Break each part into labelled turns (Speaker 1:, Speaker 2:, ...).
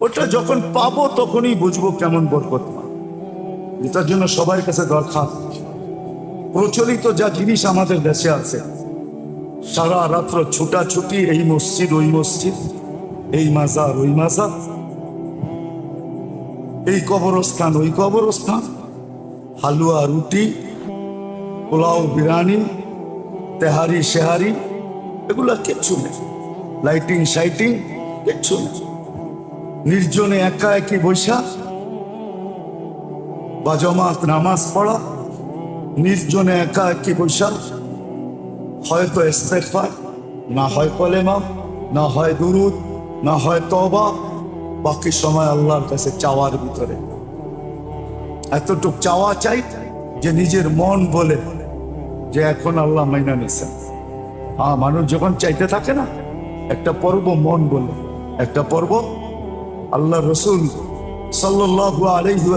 Speaker 1: ওটা যখন পাবো তখনই বুঝব কেমন বরকত এটার জন্য সবার কাছে দরকার। প্রচলিত যা জিনিস আমাদের দেশে আছে, সারা রাত্র ছুটাছুটি এই মসজিদ, ওই মসজিদ, এই মাজার, ওই মাজার, এই কবরস্থান, ওই কবরস্থান, হালুয়া রুটি, পোলাও বিরিয়ানি, তেহারি, সেহারি, এগুলা কিচ্ছু নেই। লাইটিং, সাইটিং কিচ্ছু নেই। নির্জনে একা একই বৈশা। বা জমাত নামাজ পড়া। নির্জনে একা একই বৈশা। হয়তো ইস্তেগফার, না হয় কলেমা, না হয় দুরুদ, না হয় তবা বাকি সময় আল্লাহর কাছে চাওয়ার ভিতরে। এতটুক চাওয়া চাই যে নিজের মন বলে যে এখন আল্লাহ মাইনা নিছেন হ্যাঁ মানুষ যখন চাইতে থাকে না, একটা পর্ব মন বলে, একটা পর্ব আল্লাহ রসুল আলাইহি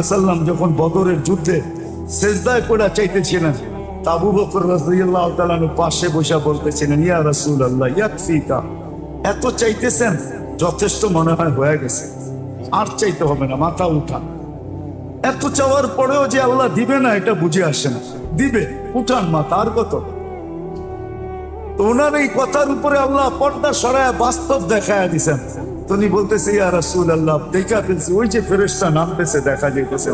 Speaker 1: যখন বদরের যুদ্ধে সেজদায় পড়া চাইতেছিলেন, তাবু বকর তাআলা পাশে বসে বলতেছিলেন, ইয়া রাসূলুল্লাহ, ইয়াকফিকা। এত চাইতেছেন, যথেষ্ট মনে হয় হয়ে গেছে। আর চাইতে হবে না, মাথা উঠান এত চাওয়ার পরেও যে আল্লাহ দিবে না, এটা বুঝে আসে না। দিবে, উঠান মাথা, আর কত? ওনার এই কথার উপরে আল্লাহ পর্দা সরায় বাস্তব দেখায় দিছেন। তিনি বলতেছে, ইয়া রাসূল আল্লাহ দেখা ফেলছি। ওই যে ফেরেশতা নামতেছে, দেখা যেতেছে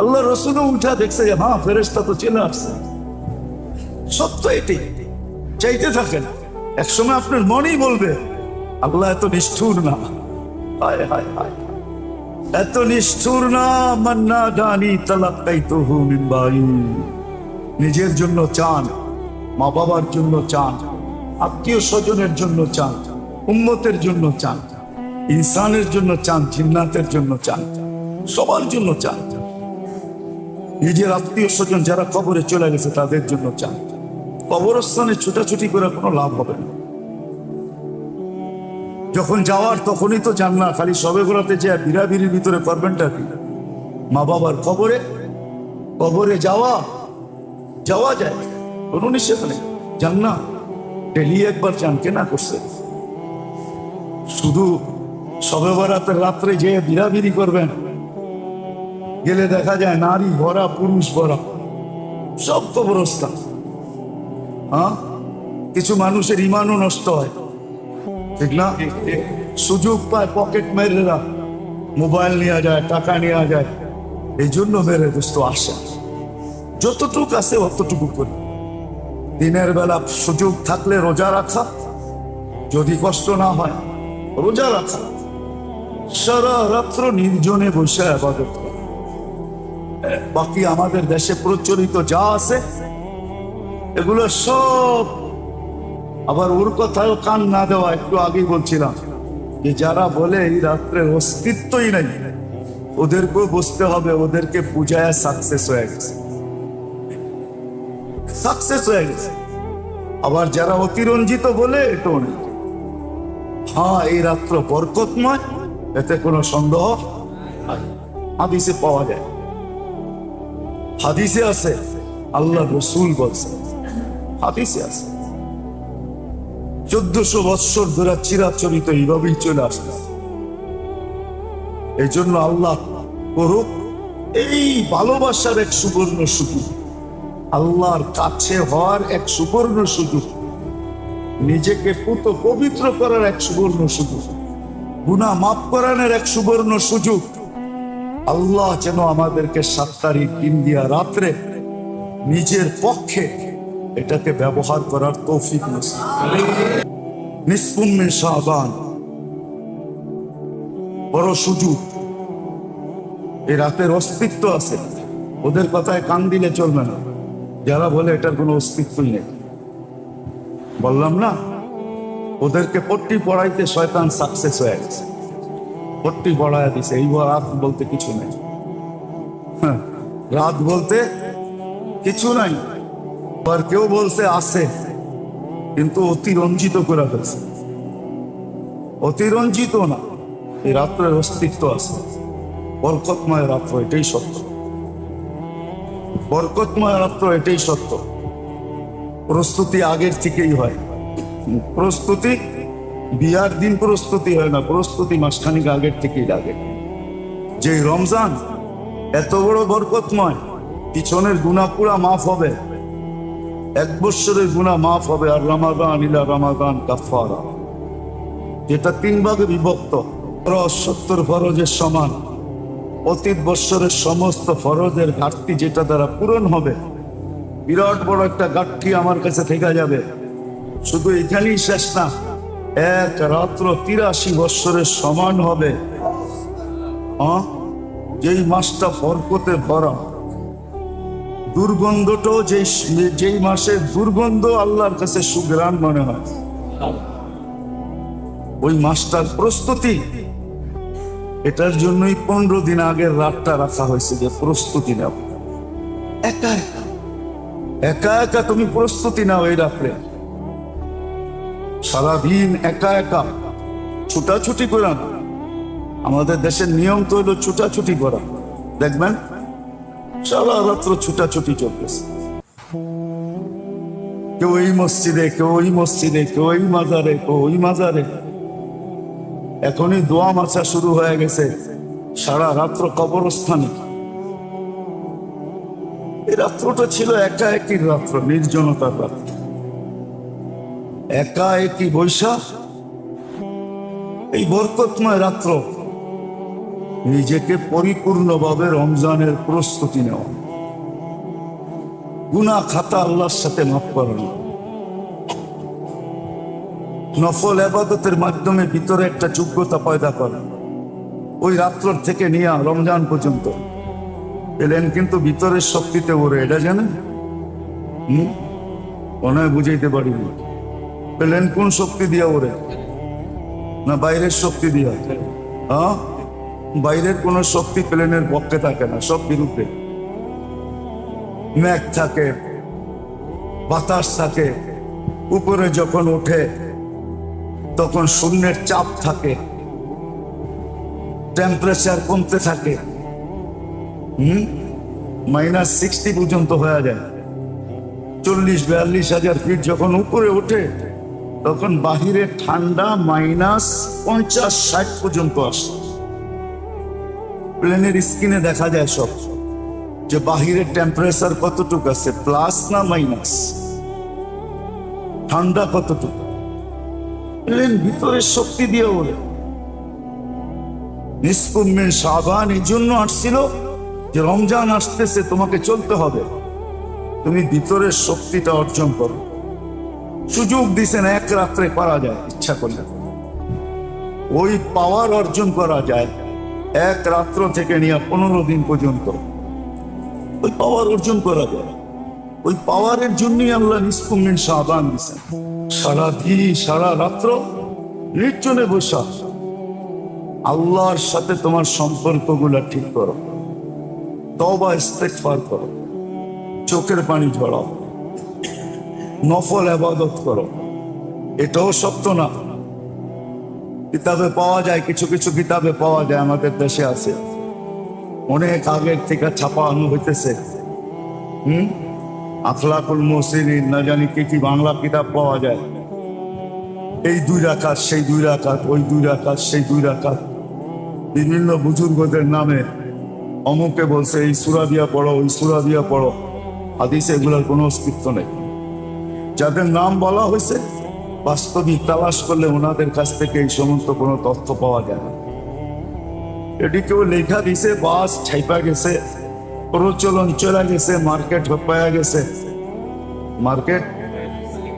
Speaker 1: আল্লাহ রসুলও উঠা দেখছে যে হ্যাঁ ফেরেশতা তো চলে আসছে। সত্য এটি। চাইতে থাকেন, একসময় আপনার মনেই বলবে, আল্লাহ এত নিষ্ঠুর না। হায় হায় হায়। এত নিষ্ঠুর না মান্না ডানি তালাক্কাই তো নিজের জন্য চান মা বাবার জন্য চান আত্মীয় স্বজনের জন্য চান। উম্মতের জন্য চান, ইনসানের জন্য চান, জিন্নাতের জন্য চান, সবার জন্য চান। নিজের আত্মীয় স্বজন যারা কবরে চলে গেছে, তাদের জন্য চান। কবরস্থানে ছুটাছুটি করে কোনো লাভ হবে না। যখন যাওয়ার তখনই তো যান না, খালি সবে গোলাতে যে বিড়াবিড়ির ভিতরে করবেনটা কি? মা বাবার কবরে? কবরে যাওয়া? যাওয়া যায়। কোনো নিষেধ নেই। না। ডেলি একবার যান কেনা করছে। শুধু সবে বরাতের রাত্রে যে বিড়াবিড়ি করবেন, গেলে দেখা যায় নারী ভরা, পুরুষ ভরা, সব কবরস্থান হ্যাঁ? কিছু মানুষের ইমানও নষ্ট হয়। ঠিক না? সুযোগ পায় পকেট মেরেরা মোবাইল নেওয়া যায়, টাকা নেওয়া যায়। এই জন্য মেরে দোস্ত আসে। যতটুকু আছে অতটুকু করি। দিনের বেলা সুযোগ থাকলে রোজা রাখা, যদি কষ্ট না হয়। রোজা রাখা। সারা রাত্র নির্জনে বসে আবাদত করা। বাকি আমাদের দেশে প্রচলিত যা আছে, এগুলো সব আবার ওর কথাও কান না দেওয়া, একটু আগেই বলছিলাম যে যারা বলে এই রাত্রে অস্তিত্বই নাই, ওদেরকেও বুঝতে হবে, ওদেরকে পূজায় সাকসেস হয়ে গেছে। সাকসেস হয়ে গেছে। আবার যারা অতিরঞ্জিত বলে, এটাও নেই। হ্যাঁ এই রাত্র বরকতময়, এতে কোনো সন্দেহ হাদিসে পাওয়া যায়। হাদিসে আছে, আল্লাহ রসুল বলছে। হাদিসে আছে। চোদ্দশো বৎসর ধরে চিরাচরিত এইভাবেই চলে আসছে। এই জন্য আল্লাহ করুক, এই ভালোবাসার এক সুবর্ণ সুযোগ। আল্লাহর কাছে হওয়ার এক সুবর্ণ সুযোগ। নিজেকে পুত পবিত্র করার এক সুবর্ণ সুযোগ। গুণা মাফ করানোর এক সুবর্ণ সুযোগ। আল্লাহ যেন আমাদেরকে সাত তারিখ ইন্ডিয়া রাত্রে নিজের পক্ষে এটাকে ব্যবহার করার তৌফিক নসিব নিষ্পুম্মে শাহবান বড় সুযোগ। এই রাতের অস্তিত্ব আছে। ওদের কথায় কান দিলে চলবে না। যারা বলে এটার কোনো অস্তিত্বই নেই। বললাম না ওদেরকে পট্টি পড়াইতে শয়তান সাকসেস হয়ে গেছে। পট্টি পড়ায় দিছে এই রাত বলতে কিছু নেই। হ্যাঁ, রাত বলতে কিছু নাই। আর কেউ বলছে আছে। কিন্তু অতিরঞ্জিত করে ফেলছে। অতিরঞ্জিত না এই রাত্রের অস্তিত্ব আছে। বরকতময় রাত্র এটাই সত্য। বরকতময় রাত্র এটাই সত্য। প্রস্তুতি আগের থেকেই হয়। প্রস্তুতি বিয়ার দিন প্রস্তুতি হয় না, প্রস্তুতি মাসখানিক আগের থেকেই লাগে। যে রমজান এত বড় বরকতময়, পিছনের গুণা পুরা মাফ হবে। এক বৎসরের গুণা মাফ হবে, আর রামাদান ইলা রামাদান কাফারা যেটা তিন ভাগে বিভক্ত সত্তর ফরজের সমান। অতীত বৎসরের সমস্ত ফরজের ঘাটতি যেটা দ্বারা পূরণ হবে বিরাট বড় একটা ঘাটতি আমার কাছে থেকে যাবে। শুধু এখানেই শেষ না, এক রাত্র তিরাশি বৎসরের সমান হবে? যেই মাসটা বরকতে ভরা। দুর্গন্ধটাও যেই যেই মাসের দুর্গন্ধ আল্লাহর কাছে সুগ্রাণ মনে হয়। ওই মাসটার প্রস্তুতি, এটার জন্যই পনেরো দিন আগের রাতটা রাখা হয়েছে যে প্রস্তুতি নাও একা একা একা তুমি প্রস্তুতি নাও এই রাত্রে। সারাদিন একা একা ছুটাছুটি করে আমাদের দেশের নিয়ম তো হলো ছুটাছুটি করা। দেখবেন? সারা রাত্র ছুটাছুটি চলতেছে। কেউ এই মসজিদে, কেউ ওই মসজিদে, কেউ ওই মাজারে, কেউ ওই মাজারে। এখনই দোয়া মাছা শুরু হয়ে গেছে। সারা রাত্র কবরস্থানে। রাত্রটা ছিল, একা একই রাত্র নির্জনতার রাত্র। একা একই বৈশাখ। এই বরকতময় রাত্র নিজেকে পরিপূর্ণভাবে রমজানের প্রস্তুতি নেওয়া। গুনা খাতা আল্লাহর সাথে মাফ করানো নফল আবাদতের মাধ্যমে ভিতরে একটা যোগ্যতা পয়দা করা। ওই রাত্র থেকে নিয়ে রমজান পর্যন্ত। এলেন কিন্তু ভিতরের শক্তিতে ওরে, এটা জানেন? হয় বুঝাইতে পারিনি। পেলেন কোন শক্তি দিয়া ওরে? না বাইরের শক্তি দিয়া? হ্যাঁ? বাইরের কোন শক্তি প্লেনের পক্ষে থাকে না, সব বিরুদ্ধে ম্যাক থাকে, বাতাস থাকে, উপরে যখন ওঠে, তখন শূন্যের চাপ থাকে টেম্পারেচার কমতে থাকে। মাইনাস সিক্সটি পর্যন্ত হয়ে যায়। চল্লিশ, বিয়াল্লিশ হাজার ফিট যখন উপরে ওঠে, তখন বাহিরে ঠান্ডা মাইনাস পঞ্চাশ, ষাট পর্যন্ত আসে। প্লেনের স্ক্রিনে দেখা যায় সব, যে বাহিরের টেম্পারেচার কতটুকু আছে প্লাস না মাইনাস ঠান্ডা কতটুকু? প্লেন ভিতরে শক্তি দিয়ে ওরে নিষ্পুমের সাবান এই জন্য আসছিল যে রমজান আসতেছে, তোমাকে চলতে হবে। তুমি ভিতরের শক্তিটা অর্জন করো। সুযোগ দিছেন এক রাত্রে পারা যায়, ইচ্ছা করলে। ওই পাওয়ার অর্জন করা যায় এক রাত্র থেকে নিয়ে পনেরো দিন পর্যন্ত। ওই পাওয়ার অর্জন করা যায়। ওই পাওয়ারের জন্যই আল্লাহ নিষ্কুমিন সাবান দিছেন। সারা দিন, সারা রাত্র নির্জনে বসা। আল্লাহর সাথে তোমার সম্পর্কগুলা ঠিক করো। তবা ইস্তেকফার করো। চোখের পানি ঝরাও। নফল আবাদত করো। এটাও সত্য না। কিতাবে পাওয়া যায়, কিছু কিছু কিতাবে পাওয়া যায়, আমাদের দেশে আছে। অনেক আগের থেকে ছাপানো হইতেছে। হুম? আখলাকুল মসিন না জানি কি কি বাংলা কিতাব পাওয়া যায়। এই দুই রাকাত, সেই দুই রাকাত, ওই দুই রাকাত, সেই দুই রাকাত। বিভিন্ন বুজুর্গদের নামে অমুকে বলছে, এই সুরা দিয়া পড়ো, ওই সুরা দিয়া পড়ো। হাদিসে এগুলোর কোনো অস্তিত্ব নেই। যাদের নাম বলা হয়েছে, বাস্তবিক তালাশ করলে ওনাদের কাছ থেকে এই সমস্ত কোনো তথ্য পাওয়া যায় না। এটি কেউ লেখা দিছে, বাস ছাইপা গেছে, প্রচলন চলে গেছে, মার্কেট পায়া গেছে। মার্কেট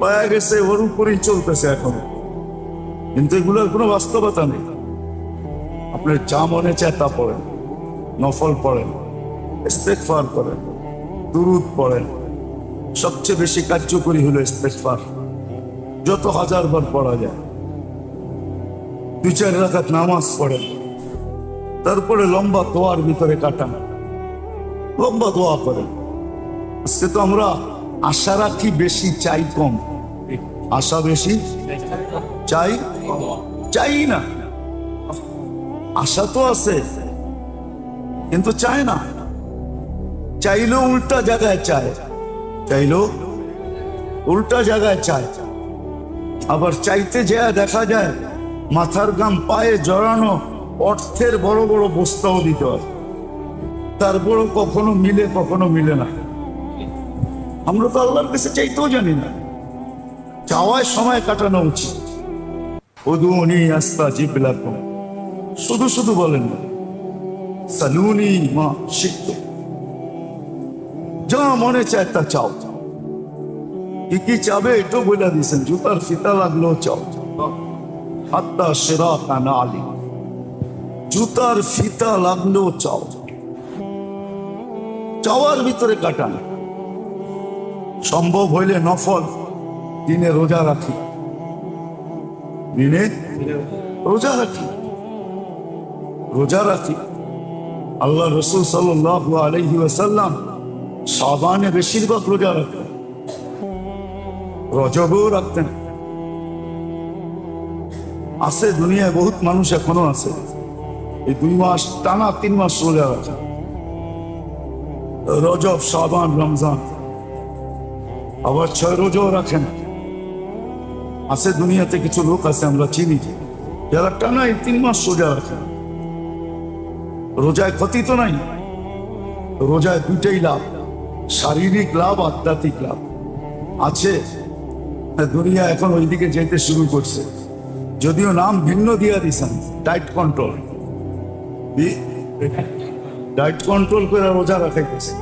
Speaker 1: পায়া গেছে, ওর উপরেই চলতেছে এখন। কিন্তু এগুলোর কোনো বাস্তবতা নেই। আপনার যা মনে চায় তা পড়েন। নফল পড়েন ইস্তেকফার করেন, দুরুদ পড়েন। সবচেয়ে বেশি কার্যকরী হলো ইস্তেকফার যত হাজার বার পড়া যায়। দুই চার রাখাত নামাজ পড়েন। তারপরে লম্বা দোয়ার ভিতরে কাটান। লম্বা দোয়া করেন। আজকে তো আমরা আশা রাখি বেশি, চাই কম। আশা বেশি? চাই? চাই না। আশা তো আছে। কিন্তু চায় না। চাইলেও উল্টা জায়গায় চায়। চাইলেও উল্টা জায়গায় চায়। আবার চাইতে যা দেখা যায়, মাথার গাম পায়ে জড়ানো অর্থের বড় বড় বস্তাও দিতে হয়। তারপরও কখনো মিলে কখনো মিলে না। আমরা তো আল্লাহর কাছে চাইতেও জানি না। চাওয়ায় সময় কাটানো উচিত। শুধু শুধু বলেন না। সালুনি মা শিখত যা মনে চায় তা চাও কি কি চাবে এটাও বলে দিয়েছেন জুতার ফিতা লাগলেও চাও হাত্তা সেরা কানা আলী জুতার ফিতা লাগলেও চাও চাওয়ার ভিতরে কাটান সম্ভব হইলে নফল দিনে রোজা রাখি দিনে রোজা রাখি রোজা রাখি আল্লাহ রসুল সাল্লাহ আলহি ওয়াসাল্লাম সাবানে বেশিরভাগ রোজা রাখতেন। রজবেও রাখতেন। আছে দুনিয়ায় বহুত মানুষ এখনও আছে। এই দুই মাস, টানা তিন মাস রোজা রাখে। রজব, সাবান, রমজান। আবার ছয় রোজাও রাখেন আছে দুনিয়াতে কিছু লোক আছে, আমরা চিনি। যারা টানা এই তিন মাস রোজা রাখে রোজায় ক্ষতি তো নাই? রোজায় দুইটাই লাভ, শারীরিক লাভ, আধ্যাত্মিক লাভ। আছে দুনিয়া এখন ওইদিকে যেতে শুরু করছে। যদিও নাম ভিন্ন দিয়া দিছেন ডায়েট কন্ট্রোল ডায়েট কন্ট্রোল করে রোজা রাখাইতেছে।